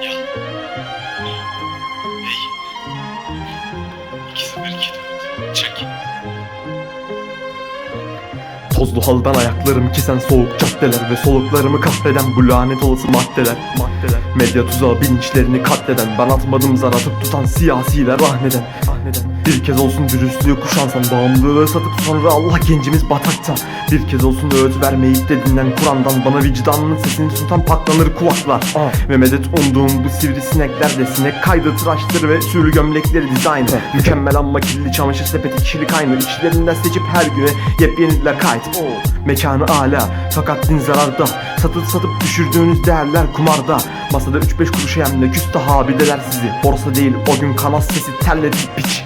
你好 Tozlu halıdan ayaklarımı kesen soğuk caddeler Ve soluklarımı kahveden bu lanet olası maddeler. Maddeler. Medya tuzağı bilinçlerini katleden Ben atmadım zar atıp tutan siyasiler rahneden. Rahneden. Bir kez olsun dürüstlüğü kuşansan Bağımlılığı satıp sonra Allah gencimiz batakta Bir kez olsun öğüt vermeyip de dinlen Kur'an'dan Bana vicdanının sesini tutan patlanır kulaklar Ve medet umduğum bu sivrisinekler de Sinek kaydı tıraştır ve sürü gömlekleri dizayn Mükemmel amma kirli çamaşır sepeti kişilik aynı. İçlerinden seçip her güne Mekanı ala fakat din zararda. Satıp satıp düşürdüğünüz değerler kumarda. Masada 3-5 kuruşa yemle küstah abideler sizi. Borsa değil o gün kanas sesi terledi piç